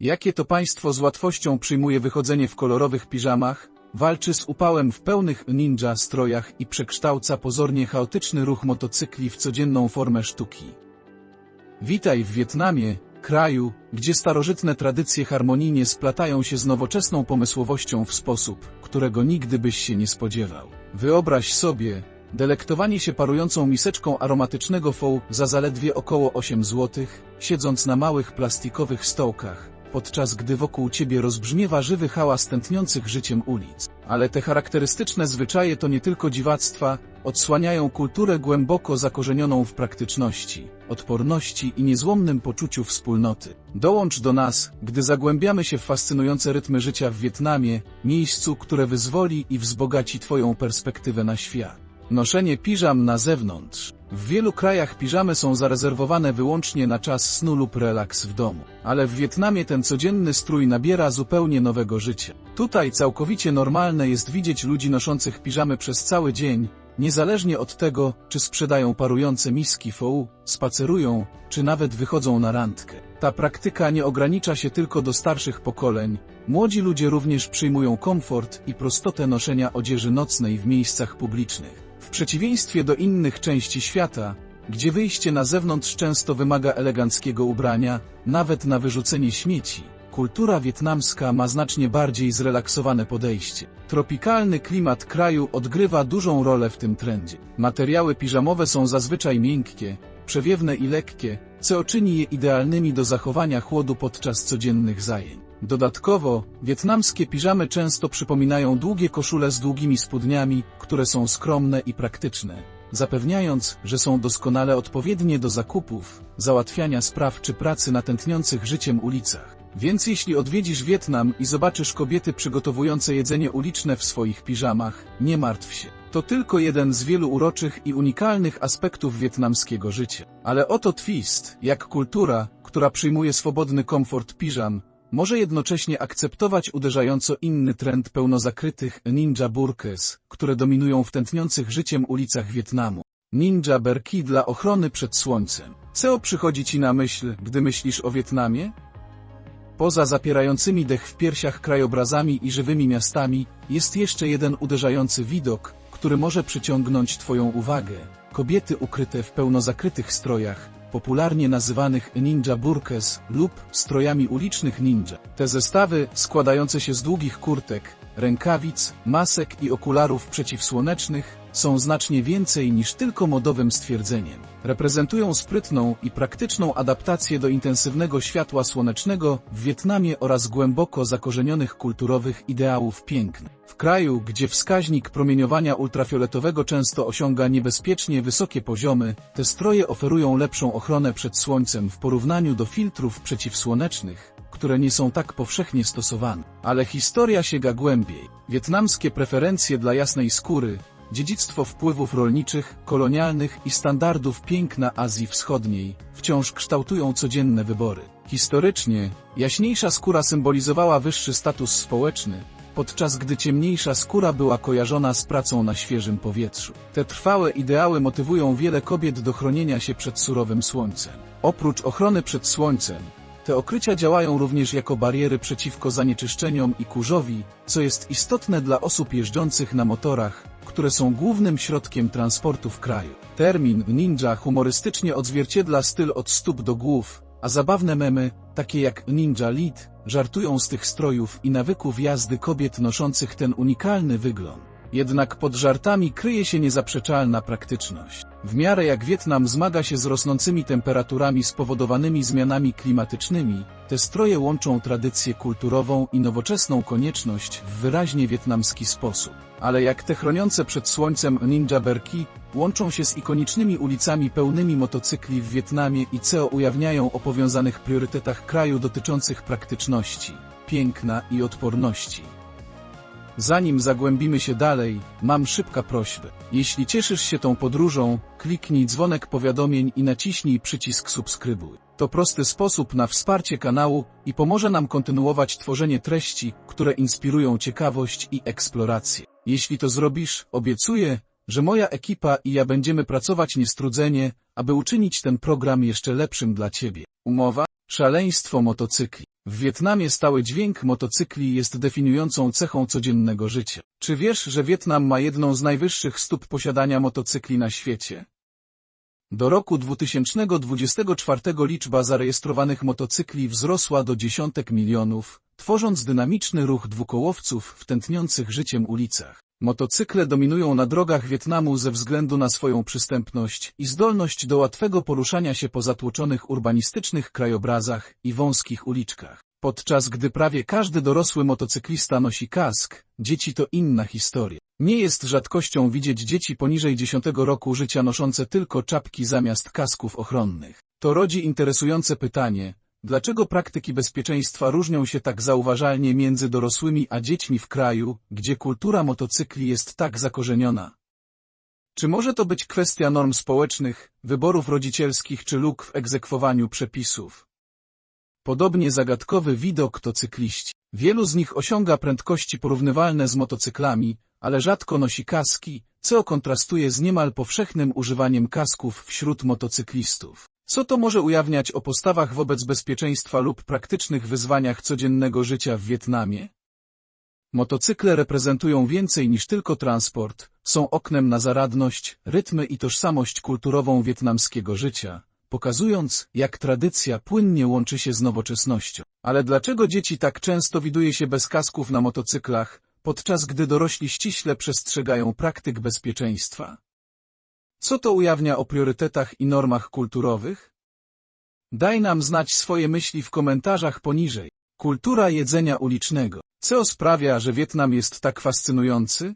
Jakie to państwo z łatwością przyjmuje wychodzenie w kolorowych piżamach, walczy z upałem w pełnych ninja strojach i przekształca pozornie chaotyczny ruch motocykli w codzienną formę sztuki. Witaj w Wietnamie, kraju, gdzie starożytne tradycje harmonijnie splatają się z nowoczesną pomysłowością w sposób, którego nigdy byś się nie spodziewał. Wyobraź sobie, delektowanie się parującą miseczką aromatycznego fołu za zaledwie około 8 zł, siedząc na małych plastikowych stołkach, podczas gdy wokół ciebie rozbrzmiewa żywy hałas tętniących życiem ulic. Ale te charakterystyczne zwyczaje to nie tylko dziwactwa, odsłaniają kulturę głęboko zakorzenioną w praktyczności, odporności i niezłomnym poczuciu wspólnoty. Dołącz do nas, gdy zagłębiamy się w fascynujące rytmy życia w Wietnamie, miejscu, które wyzwoli i wzbogaci Twoją perspektywę na świat. Noszenie piżam na zewnątrz. W wielu krajach piżamy są zarezerwowane wyłącznie na czas snu lub relaks w domu. Ale w Wietnamie ten codzienny strój nabiera zupełnie nowego życia. Tutaj całkowicie normalne jest widzieć ludzi noszących piżamy przez cały dzień, niezależnie od tego, czy sprzedają parujące miski fołu, spacerują, czy nawet wychodzą na randkę. Ta praktyka nie ogranicza się tylko do starszych pokoleń. Młodzi ludzie również przyjmują komfort i prostotę noszenia odzieży nocnej w miejscach publicznych. W przeciwieństwie do innych części świata, gdzie wyjście na zewnątrz często wymaga eleganckiego ubrania, nawet na wyrzucenie śmieci, kultura wietnamska ma znacznie bardziej zrelaksowane podejście. Tropikalny klimat kraju odgrywa dużą rolę w tym trendzie. Materiały piżamowe są zazwyczaj miękkie, przewiewne i lekkie, co czyni je idealnymi do zachowania chłodu podczas codziennych zajęć. Dodatkowo, wietnamskie piżamy często przypominają długie koszule z długimi spódniami, które są skromne i praktyczne, zapewniając, że są doskonale odpowiednie do zakupów, załatwiania spraw czy pracy na tętniących życiem ulicach. Więc jeśli odwiedzisz Wietnam i zobaczysz kobiety przygotowujące jedzenie uliczne w swoich piżamach, nie martw się. To tylko jeden z wielu uroczych i unikalnych aspektów wietnamskiego życia. Ale oto twist, jak kultura, która przyjmuje swobodny komfort piżam, może jednocześnie akceptować uderzająco inny trend pełnozakrytych ninja burkes, które dominują w tętniących życiem ulicach Wietnamu. Ninja berki dla ochrony przed słońcem. Co przychodzi ci na myśl, gdy myślisz o Wietnamie? Poza zapierającymi dech w piersiach krajobrazami i żywymi miastami, jest jeszcze jeden uderzający widok, który może przyciągnąć Twoją uwagę. Kobiety ukryte w pełnozakrytych strojach, popularnie nazywanych ninja burkes lub strojami ulicznych ninja. Te zestawy, składające się z długich kurtek, rękawic, masek i okularów przeciwsłonecznych, są znacznie więcej niż tylko modowym stwierdzeniem. Reprezentują sprytną i praktyczną adaptację do intensywnego światła słonecznego w Wietnamie oraz głęboko zakorzenionych kulturowych ideałów piękna. W kraju, gdzie wskaźnik promieniowania ultrafioletowego często osiąga niebezpiecznie wysokie poziomy, te stroje oferują lepszą ochronę przed słońcem w porównaniu do filtrów przeciwsłonecznych, które nie są tak powszechnie stosowane. Ale historia sięga głębiej. Wietnamskie preferencje dla jasnej skóry, dziedzictwo wpływów rolniczych, kolonialnych i standardów piękna Azji Wschodniej, wciąż kształtują codzienne wybory. Historycznie, jaśniejsza skóra symbolizowała wyższy status społeczny, podczas gdy ciemniejsza skóra była kojarzona z pracą na świeżym powietrzu. Te trwałe ideały motywują wiele kobiet do chronienia się przed surowym słońcem. Oprócz ochrony przed słońcem, te okrycia działają również jako bariery przeciwko zanieczyszczeniom i kurzowi, co jest istotne dla osób jeżdżących na motorach, które są głównym środkiem transportu w kraju. Termin ninja humorystycznie odzwierciedla styl od stóp do głów, a zabawne memy, takie jak Ninja Lead, żartują z tych strojów i nawyków jazdy kobiet noszących ten unikalny wygląd. Jednak pod żartami kryje się niezaprzeczalna praktyczność. W miarę jak Wietnam zmaga się z rosnącymi temperaturami spowodowanymi zmianami klimatycznymi, te stroje łączą tradycję kulturową i nowoczesną konieczność w wyraźnie wietnamski sposób. Ale jak te chroniące przed słońcem ninja berki, łączą się z ikonicznymi ulicami pełnymi motocykli w Wietnamie i co ujawniają o powiązanych priorytetach kraju dotyczących praktyczności, piękna i odporności. Zanim zagłębimy się dalej, mam szybka prośbę. Jeśli cieszysz się tą podróżą, kliknij dzwonek powiadomień i naciśnij przycisk subskrybuj. To prosty sposób na wsparcie kanału i pomoże nam kontynuować tworzenie treści, które inspirują ciekawość i eksplorację. Jeśli to zrobisz, obiecuję, że moja ekipa i ja będziemy pracować niestrudzenie, aby uczynić ten program jeszcze lepszym dla Ciebie. Umowa? Szaleństwo motocykli. W Wietnamie stały dźwięk motocykli jest definiującą cechą codziennego życia. Czy wiesz, że Wietnam ma jedną z najwyższych stóp posiadania motocykli na świecie? Do roku 2024 liczba zarejestrowanych motocykli wzrosła do dziesiątek milionów, tworząc dynamiczny ruch dwukołowców w tętniących życiem ulicach. Motocykle dominują na drogach Wietnamu ze względu na swoją przystępność i zdolność do łatwego poruszania się po zatłoczonych urbanistycznych krajobrazach i wąskich uliczkach. Podczas gdy prawie każdy dorosły motocyklista nosi kask, dzieci to inna historia. Nie jest rzadkością widzieć dzieci poniżej 10 roku życia noszące tylko czapki zamiast kasków ochronnych. To rodzi interesujące pytanie, dlaczego praktyki bezpieczeństwa różnią się tak zauważalnie między dorosłymi a dziećmi w kraju, gdzie kultura motocykli jest tak zakorzeniona? Czy może to być kwestia norm społecznych, wyborów rodzicielskich czy luk w egzekwowaniu przepisów? Podobnie zagadkowy widok to cykliści. Wielu z nich osiąga prędkości porównywalne z motocyklami, ale rzadko nosi kaski, co kontrastuje z niemal powszechnym używaniem kasków wśród motocyklistów. Co to może ujawniać o postawach wobec bezpieczeństwa lub praktycznych wyzwaniach codziennego życia w Wietnamie? Motocykle reprezentują więcej niż tylko transport, są oknem na zaradność, rytmy i tożsamość kulturową wietnamskiego życia, pokazując, jak tradycja płynnie łączy się z nowoczesnością. Ale dlaczego dzieci tak często widuje się bez kasków na motocyklach, podczas gdy dorośli ściśle przestrzegają praktyk bezpieczeństwa? Co to ujawnia o priorytetach i normach kulturowych? Daj nam znać swoje myśli w komentarzach poniżej. Kultura jedzenia ulicznego. Co sprawia, że Wietnam jest tak fascynujący?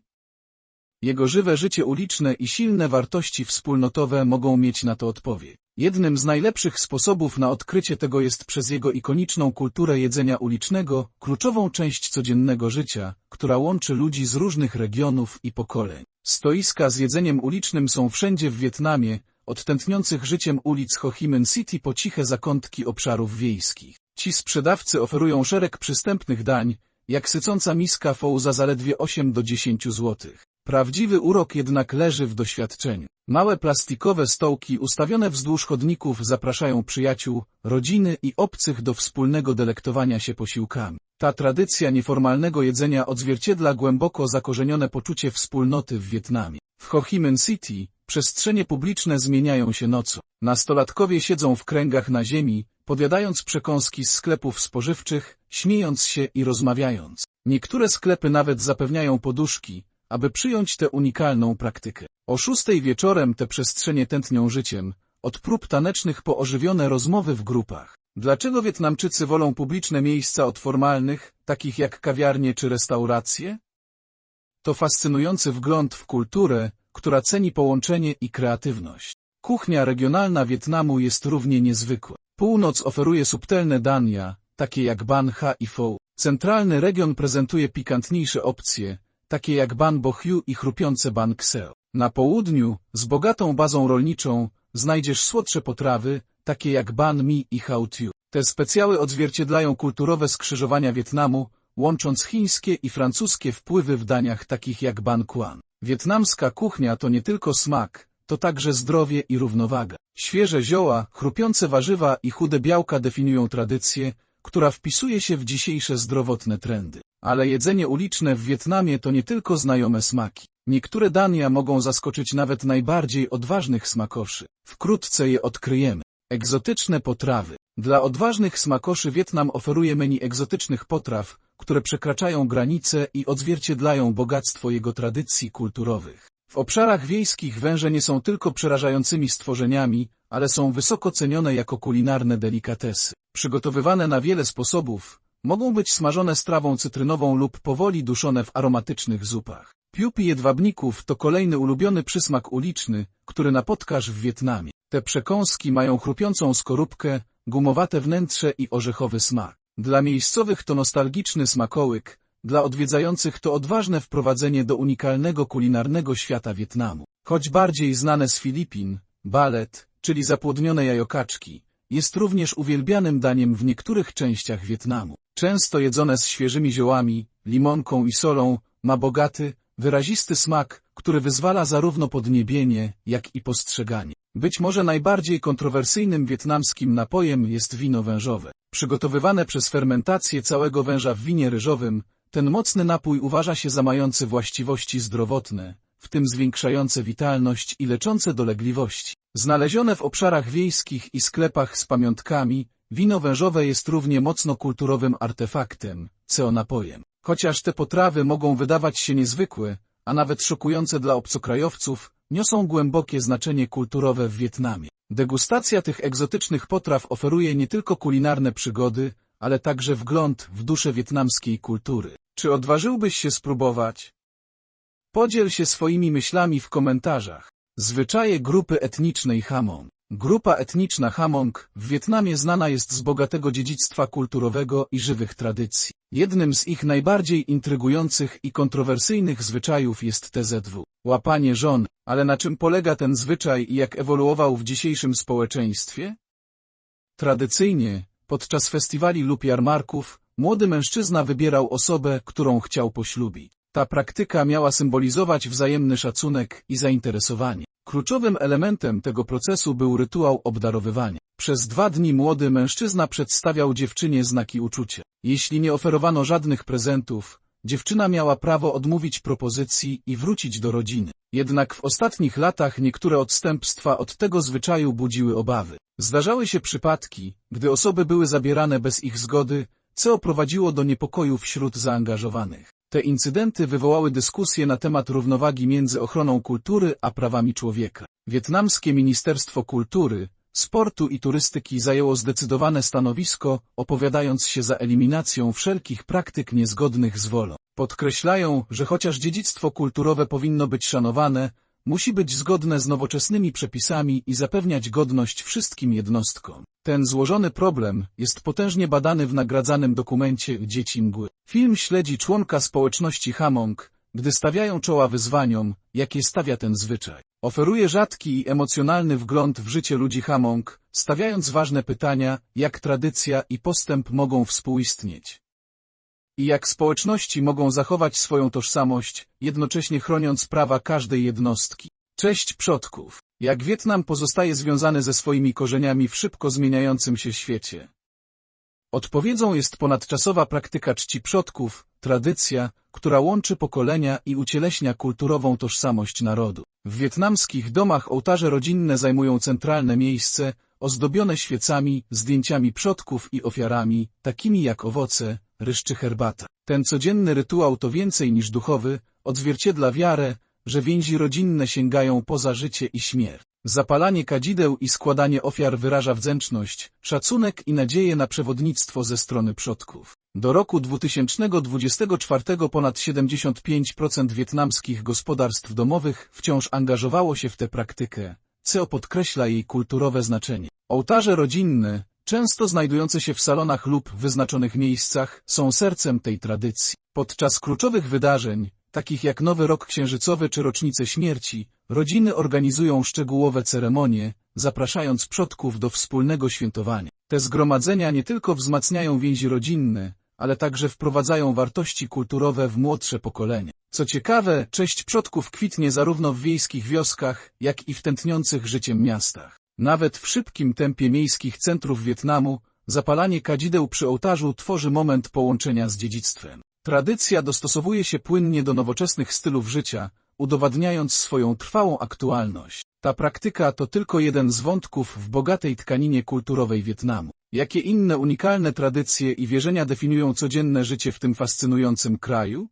Jego żywe życie uliczne i silne wartości wspólnotowe mogą mieć na to odpowiedź. Jednym z najlepszych sposobów na odkrycie tego jest przez jego ikoniczną kulturę jedzenia ulicznego, kluczową część codziennego życia, która łączy ludzi z różnych regionów i pokoleń. Stoiska z jedzeniem ulicznym są wszędzie w Wietnamie, od tętniących życiem ulic Ho Chi Minh City po ciche zakątki obszarów wiejskich. Ci sprzedawcy oferują szereg przystępnych dań, jak sycąca miska foł za zaledwie 8 do 10 złotych. Prawdziwy urok jednak leży w doświadczeniu. Małe plastikowe stołki ustawione wzdłuż chodników zapraszają przyjaciół, rodziny i obcych do wspólnego delektowania się posiłkami. Ta tradycja nieformalnego jedzenia odzwierciedla głęboko zakorzenione poczucie wspólnoty w Wietnamie. W Ho Chi Minh City przestrzenie publiczne zmieniają się nocą. Nastolatkowie siedzą w kręgach na ziemi, podjadając przekąski z sklepów spożywczych, śmiejąc się i rozmawiając. Niektóre sklepy nawet zapewniają poduszki, aby przyjąć tę unikalną praktykę. O szóstej wieczorem te przestrzenie tętnią życiem, od prób tanecznych po ożywione rozmowy w grupach. Dlaczego Wietnamczycy wolą publiczne miejsca od formalnych, takich jak kawiarnie czy restauracje? To fascynujący wgląd w kulturę, która ceni połączenie i kreatywność. Kuchnia regionalna Wietnamu jest równie niezwykła. Północ oferuje subtelne dania, takie jak ban ha i pho. Centralny region prezentuje pikantniejsze opcje, takie jak ban bo hiu i chrupiące ban kseo. Na południu, z bogatą bazą rolniczą, znajdziesz słodsze potrawy, takie jak ban mi i hao tiu. Te specjały odzwierciedlają kulturowe skrzyżowania Wietnamu, łącząc chińskie i francuskie wpływy w daniach takich jak ban quan. Wietnamska kuchnia to nie tylko smak, to także zdrowie i równowaga. Świeże zioła, chrupiące warzywa i chude białka definiują tradycję, która wpisuje się w dzisiejsze zdrowotne trendy. Ale jedzenie uliczne w Wietnamie to nie tylko znajome smaki. Niektóre dania mogą zaskoczyć nawet najbardziej odważnych smakoszy. Wkrótce je odkryjemy. Egzotyczne potrawy. Dla odważnych smakoszy Wietnam oferuje menu egzotycznych potraw, które przekraczają granice i odzwierciedlają bogactwo jego tradycji kulturowych. W obszarach wiejskich węże nie są tylko przerażającymi stworzeniami, ale są wysoko cenione jako kulinarne delikatesy. Przygotowywane na wiele sposobów, mogą być smażone strawą cytrynową lub powoli duszone w aromatycznych zupach. Piupi jedwabników to kolejny ulubiony przysmak uliczny, który napotkasz w Wietnamie. Te przekąski mają chrupiącą skorupkę, gumowate wnętrze i orzechowy smak. Dla miejscowych to nostalgiczny smakołyk, dla odwiedzających to odważne wprowadzenie do unikalnego kulinarnego świata Wietnamu. Choć bardziej znane z Filipin, balet, czyli zapłodnione jajokaczki, jest również uwielbianym daniem w niektórych częściach Wietnamu. Często jedzone z świeżymi ziołami, limonką i solą, ma bogaty, wyrazisty smak, który wyzwala zarówno podniebienie, jak i postrzeganie. Być może najbardziej kontrowersyjnym wietnamskim napojem jest wino wężowe. Przygotowywane przez fermentację całego węża w winie ryżowym, ten mocny napój uważa się za mający właściwości zdrowotne, w tym zwiększające witalność i leczące dolegliwości. Znalezione w obszarach wiejskich i sklepach z pamiątkami, wino wężowe jest równie mocno kulturowym artefaktem, co napojem. Chociaż te potrawy mogą wydawać się niezwykłe, a nawet szokujące dla obcokrajowców, niosą głębokie znaczenie kulturowe w Wietnamie. Degustacja tych egzotycznych potraw oferuje nie tylko kulinarne przygody, ale także wgląd w duszę wietnamskiej kultury. Czy odważyłbyś się spróbować? Podziel się swoimi myślami w komentarzach. Zwyczaje grupy etnicznej Hamong. Grupa etniczna Hamong w Wietnamie znana jest z bogatego dziedzictwa kulturowego i żywych tradycji. Jednym z ich najbardziej intrygujących i kontrowersyjnych zwyczajów jest TZW. Łapanie żon, ale na czym polega ten zwyczaj i jak ewoluował w dzisiejszym społeczeństwie? Tradycyjnie, podczas festiwali lub jarmarków, młody mężczyzna wybierał osobę, którą chciał poślubić. Ta praktyka miała symbolizować wzajemny szacunek i zainteresowanie. Kluczowym elementem tego procesu był rytuał obdarowywania. Przez dwa dni młody mężczyzna przedstawiał dziewczynie znaki uczucia. Jeśli nie oferowano żadnych prezentów, dziewczyna miała prawo odmówić propozycji i wrócić do rodziny. Jednak w ostatnich latach niektóre odstępstwa od tego zwyczaju budziły obawy. Zdarzały się przypadki, gdy osoby były zabierane bez ich zgody, co prowadziło do niepokoju wśród zaangażowanych. Te incydenty wywołały dyskusję na temat równowagi między ochroną kultury a prawami człowieka. Wietnamskie Ministerstwo Kultury, Sportu i Turystyki zajęło zdecydowane stanowisko, opowiadając się za eliminacją wszelkich praktyk niezgodnych z wolą. Podkreślają, że chociaż dziedzictwo kulturowe powinno być szanowane, musi być zgodne z nowoczesnymi przepisami i zapewniać godność wszystkim jednostkom. Ten złożony problem jest potężnie badany w nagradzanym dokumencie Dzieci Mgły. Film śledzi członka społeczności Hamong, gdy stawiają czoła wyzwaniom, jakie stawia ten zwyczaj. Oferuje rzadki i emocjonalny wgląd w życie ludzi Hamong, stawiając ważne pytania, jak tradycja i postęp mogą współistnieć. I jak społeczności mogą zachować swoją tożsamość, jednocześnie chroniąc prawa każdej jednostki. Cześć przodków. Jak Wietnam pozostaje związany ze swoimi korzeniami w szybko zmieniającym się świecie? Odpowiedzią jest ponadczasowa praktyka czci przodków, tradycja, która łączy pokolenia i ucieleśnia kulturową tożsamość narodu. W wietnamskich domach ołtarze rodzinne zajmują centralne miejsce, ozdobione świecami, zdjęciami przodków i ofiarami, takimi jak owoce, ryż czy herbata. Ten codzienny rytuał to więcej niż duchowy, odzwierciedla wiarę, że więzi rodzinne sięgają poza życie i śmierć. Zapalanie kadzideł i składanie ofiar wyraża wdzięczność, szacunek i nadzieję na przewodnictwo ze strony przodków. Do roku 2024 ponad 75% wietnamskich gospodarstw domowych wciąż angażowało się w tę praktykę, co podkreśla jej kulturowe znaczenie. Ołtarze rodzinne, często znajdujące się w salonach lub wyznaczonych miejscach, są sercem tej tradycji. Podczas kluczowych wydarzeń, takich jak Nowy Rok Księżycowy czy rocznice śmierci, rodziny organizują szczegółowe ceremonie, zapraszając przodków do wspólnego świętowania. Te zgromadzenia nie tylko wzmacniają więzi rodzinne, ale także wprowadzają wartości kulturowe w młodsze pokolenie. Co ciekawe, cześć przodków kwitnie zarówno w wiejskich wioskach, jak i w tętniących życiem miastach. Nawet w szybkim tempie miejskich centrów Wietnamu, zapalanie kadzideł przy ołtarzu tworzy moment połączenia z dziedzictwem. Tradycja dostosowuje się płynnie do nowoczesnych stylów życia, udowadniając swoją trwałą aktualność. Ta praktyka to tylko jeden z wątków w bogatej tkaninie kulturowej Wietnamu. Jakie inne unikalne tradycje i wierzenia definiują codzienne życie w tym fascynującym kraju?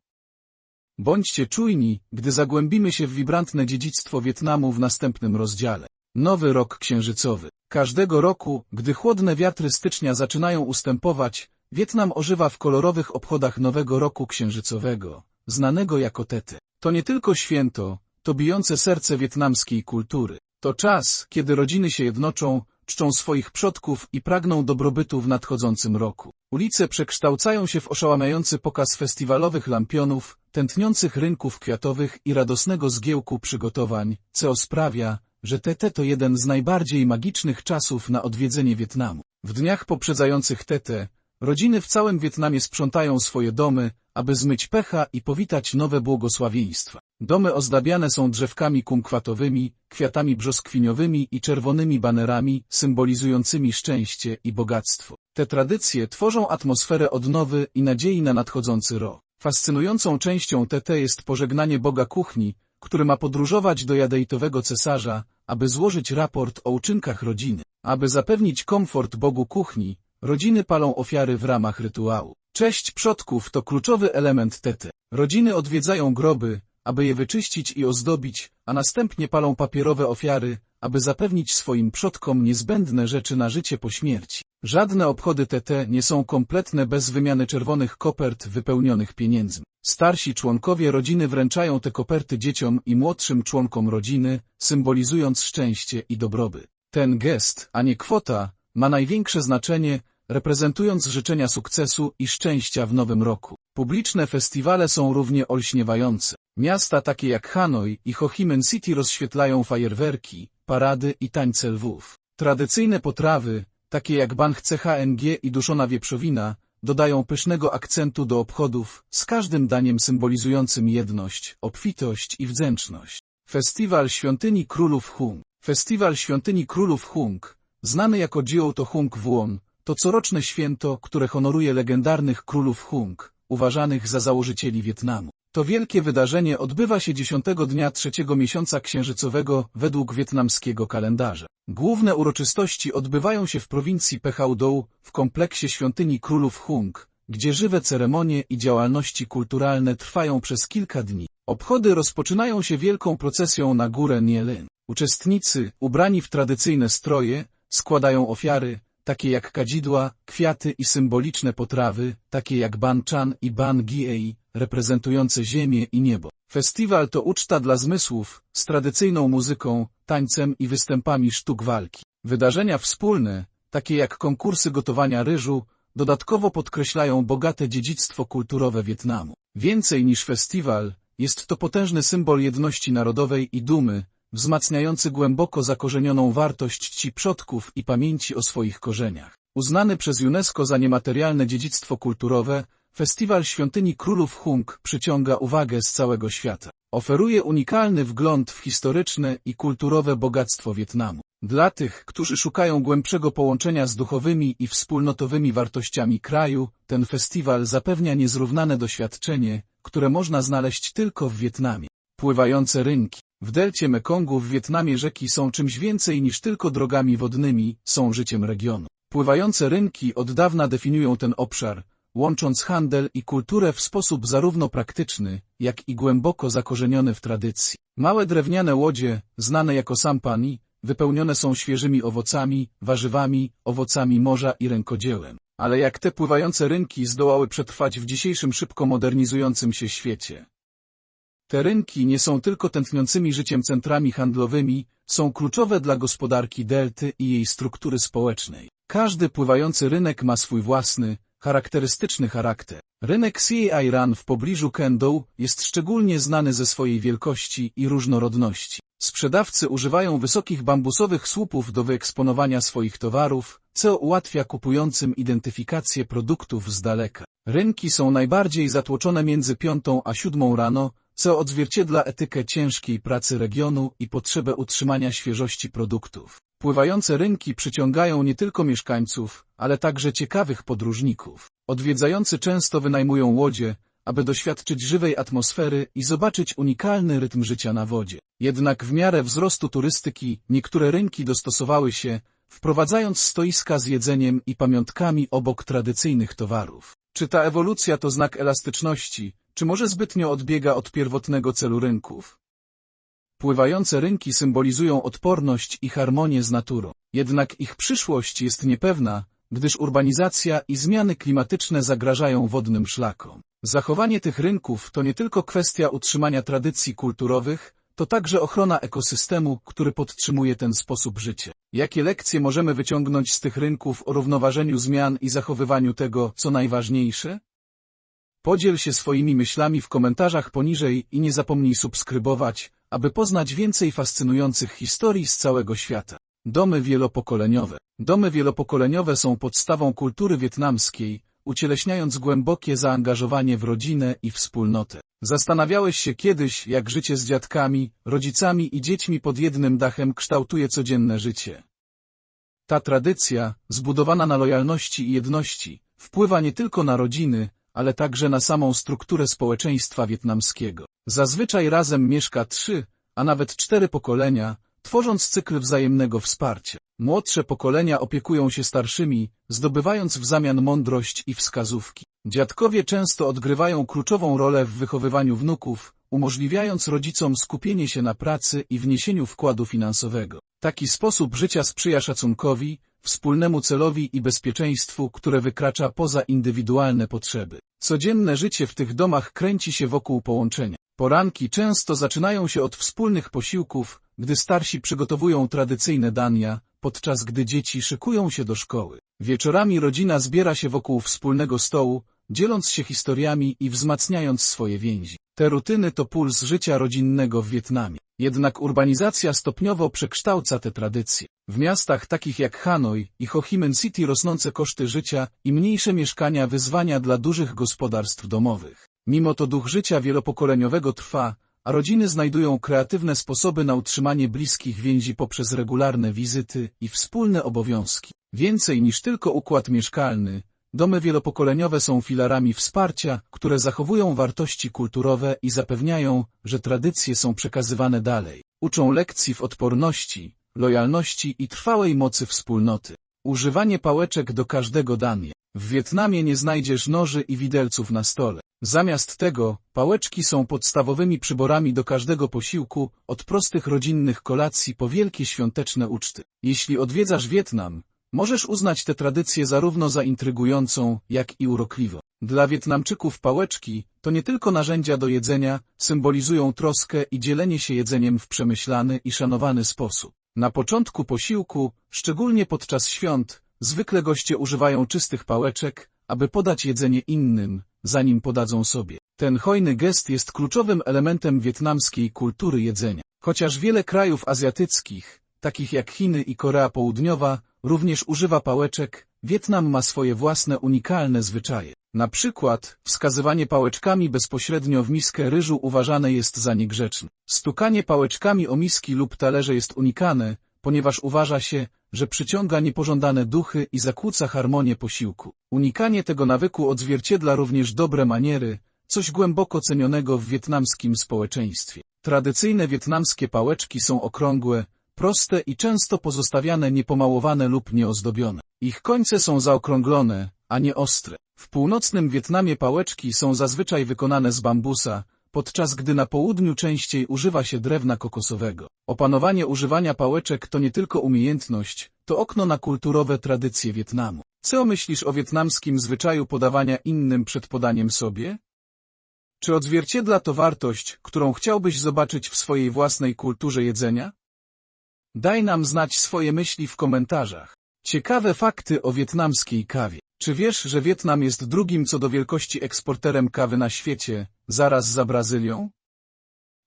Bądźcie czujni, gdy zagłębimy się w wibrantne dziedzictwo Wietnamu w następnym rozdziale. Nowy rok księżycowy. Każdego roku, gdy chłodne wiatry stycznia zaczynają ustępować, Wietnam ożywa w kolorowych obchodach Nowego Roku Księżycowego, znanego jako Tete. To nie tylko święto, to bijące serce wietnamskiej kultury. To czas, kiedy rodziny się jednoczą, czczą swoich przodków i pragną dobrobytu w nadchodzącym roku. Ulice przekształcają się w oszałamiający pokaz festiwalowych lampionów, tętniących rynków kwiatowych i radosnego zgiełku przygotowań, co sprawia, że Tete to jeden z najbardziej magicznych czasów na odwiedzenie Wietnamu. W dniach poprzedzających Tete, Rodziny w całym Wietnamie sprzątają swoje domy, aby zmyć pecha i powitać nowe błogosławieństwa. Domy ozdabiane są drzewkami kumkwatowymi, kwiatami brzoskwiniowymi i czerwonymi banerami, symbolizującymi szczęście i bogactwo. Te tradycje tworzą atmosferę odnowy i nadziei na nadchodzący rok. Fascynującą częścią TT jest pożegnanie Boga Kuchni, który ma podróżować do jadejtowego cesarza, aby złożyć raport o uczynkach rodziny. Aby zapewnić komfort Bogu Kuchni, rodziny palą ofiary w ramach rytuału. Cześć przodków to kluczowy element TT. Rodziny odwiedzają groby, aby je wyczyścić i ozdobić, a następnie palą papierowe ofiary, aby zapewnić swoim przodkom niezbędne rzeczy na życie po śmierci. Żadne obchody TT nie są kompletne bez wymiany czerwonych kopert wypełnionych pieniędzmi. Starsi członkowie rodziny wręczają te koperty dzieciom i młodszym członkom rodziny, symbolizując szczęście i dobrobyt. Ten gest, a nie kwota, ma największe znaczenie, reprezentując życzenia sukcesu i szczęścia w nowym roku. Publiczne festiwale są równie olśniewające. Miasta takie jak Hanoi i Ho Chi Minh City rozświetlają fajerwerki, parady i tańce lwów. Tradycyjne potrawy, takie jak banch CHNG i duszona wieprzowina, dodają pysznego akcentu do obchodów, z każdym daniem symbolizującym jedność, obfitość i wdzięczność. Festiwal Świątyni Królów Hung Festiwal Świątyni Królów Hung, znany jako Jiao to Hung Wuon, to coroczne święto, które honoruje legendarnych królów Hung, uważanych za założycieli Wietnamu. To wielkie wydarzenie odbywa się dziesiątego dnia trzeciego miesiąca księżycowego według wietnamskiego kalendarza. Główne uroczystości odbywają się w prowincji Pechau Dou, w kompleksie świątyni królów Hung, gdzie żywe ceremonie i działalności kulturalne trwają przez kilka dni. Obchody rozpoczynają się wielką procesją na górę Nielyn. Uczestnicy, ubrani w tradycyjne stroje, składają ofiary, takie jak kadzidła, kwiaty i symboliczne potrawy, takie jak ban chan i ban giei, reprezentujące ziemię i niebo. Festiwal to uczta dla zmysłów, z tradycyjną muzyką, tańcem i występami sztuk walki. Wydarzenia wspólne, takie jak konkursy gotowania ryżu, dodatkowo podkreślają bogate dziedzictwo kulturowe Wietnamu. Więcej niż festiwal, jest to potężny symbol jedności narodowej i dumy, wzmacniający głęboko zakorzenioną wartość czci przodków i pamięci o swoich korzeniach. Uznany przez UNESCO za niematerialne dziedzictwo kulturowe, Festiwal Świątyni Królów Hung przyciąga uwagę z całego świata. Oferuje unikalny wgląd w historyczne i kulturowe bogactwo Wietnamu. Dla tych, którzy szukają głębszego połączenia z duchowymi i wspólnotowymi wartościami kraju, ten festiwal zapewnia niezrównane doświadczenie, które można znaleźć tylko w Wietnamie. Pływające rynki. W delcie Mekongu w Wietnamie rzeki są czymś więcej niż tylko drogami wodnymi, są życiem regionu. Pływające rynki od dawna definiują ten obszar, łącząc handel i kulturę w sposób zarówno praktyczny, jak i głęboko zakorzeniony w tradycji. Małe drewniane łodzie, znane jako sampani, wypełnione są świeżymi owocami, warzywami, owocami morza i rękodziełem. Ale jak te pływające rynki zdołały przetrwać w dzisiejszym szybko modernizującym się świecie? Te rynki nie są tylko tętniącymi życiem centrami handlowymi, są kluczowe dla gospodarki delty i jej struktury społecznej. Każdy pływający rynek ma swój własny, charakterystyczny charakter. Rynek CAI Ran w pobliżu Kendo jest szczególnie znany ze swojej wielkości i różnorodności. Sprzedawcy używają wysokich bambusowych słupów do wyeksponowania swoich towarów, co ułatwia kupującym identyfikację produktów z daleka. Rynki są najbardziej zatłoczone między piątą a siódmą rano, co odzwierciedla etykę ciężkiej pracy regionu i potrzebę utrzymania świeżości produktów. Pływające rynki przyciągają nie tylko mieszkańców, ale także ciekawych podróżników. Odwiedzający często wynajmują łodzie, aby doświadczyć żywej atmosfery i zobaczyć unikalny rytm życia na wodzie. Jednak w miarę wzrostu turystyki niektóre rynki dostosowały się, wprowadzając stoiska z jedzeniem i pamiątkami obok tradycyjnych towarów. Czy ta ewolucja to znak elastyczności, czy może zbytnio odbiega od pierwotnego celu rynków? Pływające rynki symbolizują odporność i harmonię z naturą. Jednak ich przyszłość jest niepewna, gdyż urbanizacja i zmiany klimatyczne zagrażają wodnym szlakom. Zachowanie tych rynków to nie tylko kwestia utrzymania tradycji kulturowych, to także ochrona ekosystemu, który podtrzymuje ten sposób życia. Jakie lekcje możemy wyciągnąć z tych rynków o równoważeniu zmian i zachowywaniu tego, co najważniejsze? Podziel się swoimi myślami w komentarzach poniżej i nie zapomnij subskrybować, aby poznać więcej fascynujących historii z całego świata. Domy wielopokoleniowe. Domy wielopokoleniowe są podstawą kultury wietnamskiej, ucieleśniając głębokie zaangażowanie w rodzinę i wspólnotę. Zastanawiałeś się kiedyś, jak życie z dziadkami, rodzicami i dziećmi pod jednym dachem kształtuje codzienne życie. Ta tradycja, zbudowana na lojalności i jedności, wpływa nie tylko na rodziny, ale także na samą strukturę społeczeństwa wietnamskiego. Zazwyczaj razem mieszka trzy, a nawet cztery pokolenia, tworząc cykl wzajemnego wsparcia. Młodsze pokolenia opiekują się starszymi, zdobywając w zamian mądrość i wskazówki. Dziadkowie często odgrywają kluczową rolę w wychowywaniu wnuków, umożliwiając rodzicom skupienie się na pracy i wniesieniu wkładu finansowego. Taki sposób życia sprzyja szacunkowi, wspólnemu celowi i bezpieczeństwu, które wykracza poza indywidualne potrzeby. Codzienne życie w tych domach kręci się wokół połączenia. Poranki często zaczynają się od wspólnych posiłków, gdy starsi przygotowują tradycyjne dania, podczas gdy dzieci szykują się do szkoły. Wieczorami rodzina zbiera się wokół wspólnego stołu, dzieląc się historiami i wzmacniając swoje więzi. Te rutyny to puls życia rodzinnego w Wietnamie. Jednak urbanizacja stopniowo przekształca te tradycje. W miastach takich jak Hanoi i Ho Chi Minh City rosnące koszty życia i mniejsze mieszkania wyzwania dla dużych gospodarstw domowych. Mimo to duch życia wielopokoleniowego trwa, a rodziny znajdują kreatywne sposoby na utrzymanie bliskich więzi poprzez regularne wizyty i wspólne obowiązki. Więcej niż tylko układ mieszkalny, domy wielopokoleniowe są filarami wsparcia, które zachowują wartości kulturowe i zapewniają, że tradycje są przekazywane dalej. Uczą lekcji w odporności, lojalności i trwałej mocy wspólnoty. Używanie pałeczek do każdego dania. W Wietnamie nie znajdziesz noży i widelców na stole. Zamiast tego, pałeczki są podstawowymi przyborami do każdego posiłku, od prostych rodzinnych kolacji po wielkie świąteczne uczty. Jeśli odwiedzasz Wietnam, możesz uznać tę tradycję zarówno za intrygującą, jak i urokliwą. Dla Wietnamczyków pałeczki to nie tylko narzędzia do jedzenia, symbolizują troskę i dzielenie się jedzeniem w przemyślany i szanowany sposób. Na początku posiłku, szczególnie podczas świąt, zwykle goście używają czystych pałeczek, aby podać jedzenie innym, zanim podadzą sobie. Ten hojny gest jest kluczowym elementem wietnamskiej kultury jedzenia. Chociaż wiele krajów azjatyckich, takich jak Chiny i Korea Południowa, również używa pałeczek, Wietnam ma swoje własne unikalne zwyczaje. Na przykład, wskazywanie pałeczkami bezpośrednio w miskę ryżu uważane jest za niegrzeczne. Stukanie pałeczkami o miski lub talerze jest unikane, ponieważ uważa się, że przyciąga niepożądane duchy i zakłóca harmonię posiłku. Unikanie tego nawyku odzwierciedla również dobre maniery, coś głęboko cenionego w wietnamskim społeczeństwie. Tradycyjne wietnamskie pałeczki są okrągłe, proste i często pozostawiane niepomałowane lub nieozdobione. Ich końce są zaokrąglone, a nie ostre. W północnym Wietnamie pałeczki są zazwyczaj wykonane z bambusa, podczas gdy na południu częściej używa się drewna kokosowego. Opanowanie używania pałeczek to nie tylko umiejętność, to okno na kulturowe tradycje Wietnamu. Co myślisz o wietnamskim zwyczaju podawania innym przed podaniem sobie? Czy odzwierciedla to wartość, którą chciałbyś zobaczyć w swojej własnej kulturze jedzenia? Daj nam znać swoje myśli w komentarzach. Ciekawe fakty o wietnamskiej kawie. Czy wiesz, że Wietnam jest drugim co do wielkości eksporterem kawy na świecie, zaraz za Brazylią?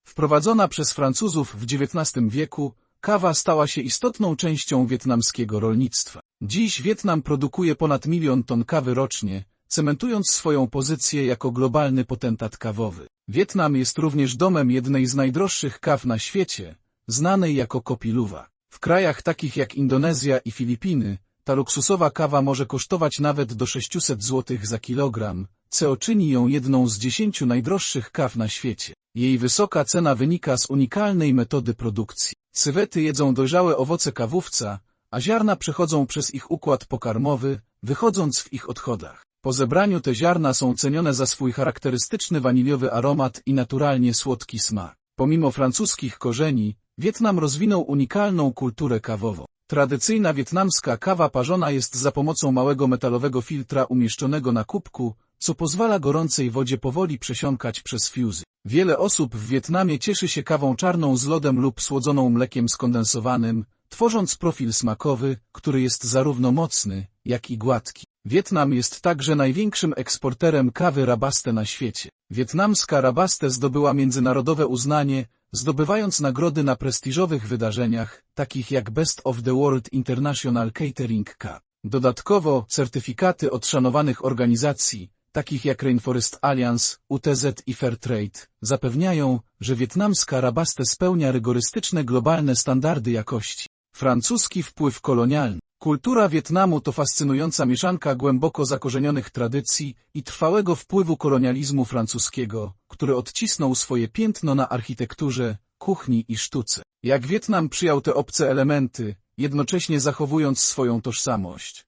Wprowadzona przez Francuzów w XIX wieku, kawa stała się istotną częścią wietnamskiego rolnictwa. Dziś Wietnam produkuje ponad milion ton kawy rocznie, cementując swoją pozycję jako globalny potentat kawowy. Wietnam jest również domem jednej z najdroższych kaw na świecie, znanej jako kopiluwa. W krajach takich jak Indonezja i Filipiny, ta luksusowa kawa może kosztować nawet do 600 zł za kilogram, co czyni ją jedną z dziesięciu najdroższych kaw na świecie. Jej wysoka cena wynika z unikalnej metody produkcji. Cywety jedzą dojrzałe owoce kawówca, a ziarna przechodzą przez ich układ pokarmowy, wychodząc w ich odchodach. Po zebraniu te ziarna są cenione za swój charakterystyczny waniliowy aromat i naturalnie słodki smak. Pomimo francuskich korzeni, Wietnam rozwinął unikalną kulturę kawową. Tradycyjna wietnamska kawa parzona jest za pomocą małego metalowego filtra umieszczonego na kubku, co pozwala gorącej wodzie powoli przesiąkać przez fiuzy. Wiele osób w Wietnamie cieszy się kawą czarną z lodem lub słodzoną mlekiem skondensowanym, tworząc profil smakowy, który jest zarówno mocny, jak i gładki. Wietnam jest także największym eksporterem kawy rabaste na świecie. Wietnamska rabaste zdobyła międzynarodowe uznanie, zdobywając nagrody na prestiżowych wydarzeniach, takich jak Best of the World International Catering Cup. Dodatkowo certyfikaty od szanowanych organizacji, takich jak Rainforest Alliance, UTZ i Fairtrade, zapewniają, że wietnamska rabaste spełnia rygorystyczne globalne standardy jakości. Francuski wpływ kolonialny. Kultura Wietnamu to fascynująca mieszanka głęboko zakorzenionych tradycji i trwałego wpływu kolonializmu francuskiego, który odcisnął swoje piętno na architekturze, kuchni i sztuce. Jak Wietnam przyjął te obce elementy, jednocześnie zachowując swoją tożsamość.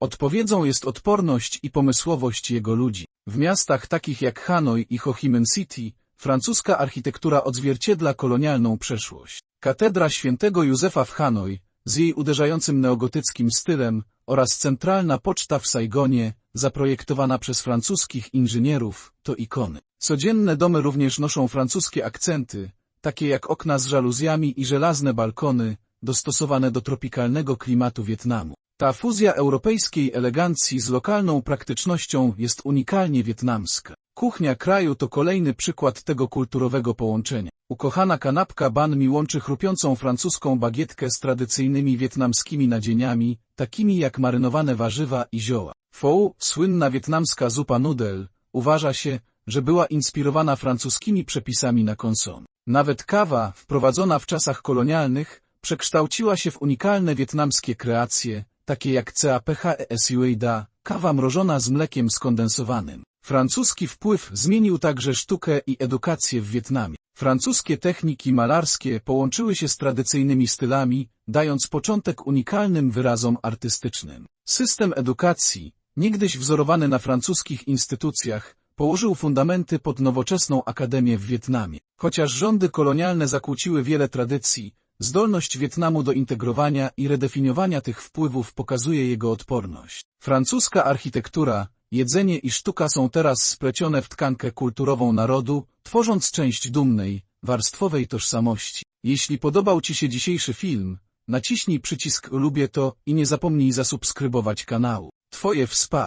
Odpowiedzią jest odporność i pomysłowość jego ludzi. W miastach takich jak Hanoi i Ho Chi Minh City, francuska architektura odzwierciedla kolonialną przeszłość. Katedra świętego Józefa w Hanoi, z jej uderzającym neogotyckim stylem, oraz centralna poczta w Saigonie, zaprojektowana przez francuskich inżynierów, to ikony. Codzienne domy również noszą francuskie akcenty, takie jak okna z żaluzjami i żelazne balkony, dostosowane do tropikalnego klimatu Wietnamu. Ta fuzja europejskiej elegancji z lokalną praktycznością jest unikalnie wietnamska. Kuchnia kraju to kolejny przykład tego kulturowego połączenia. Ukochana kanapka ban mi łączy chrupiącą francuską bagietkę z tradycyjnymi wietnamskimi nadzieniami, takimi jak marynowane warzywa i zioła. Pho, słynna wietnamska zupa noodle, uważa się, że była inspirowana francuskimi przepisami na konsom. Nawet kawa, wprowadzona w czasach kolonialnych, przekształciła się w unikalne wietnamskie kreacje, takie jak CAPHESUEDA, kawa mrożona z mlekiem skondensowanym. Francuski wpływ zmienił także sztukę i edukację w Wietnamie. Francuskie techniki malarskie połączyły się z tradycyjnymi stylami, dając początek unikalnym wyrazom artystycznym. System edukacji, niegdyś wzorowany na francuskich instytucjach, położył fundamenty pod nowoczesną akademię w Wietnamie. Chociaż rządy kolonialne zakłóciły wiele tradycji, zdolność Wietnamu do integrowania i redefiniowania tych wpływów pokazuje jego odporność. Francuska architektura, jedzenie i sztuka są teraz splecione w tkankę kulturową narodu, tworząc część dumnej, warstwowej tożsamości. Jeśli podobał Ci się dzisiejszy film, naciśnij przycisk lubię to i nie zapomnij zasubskrybować kanału. Twoje wsparcie.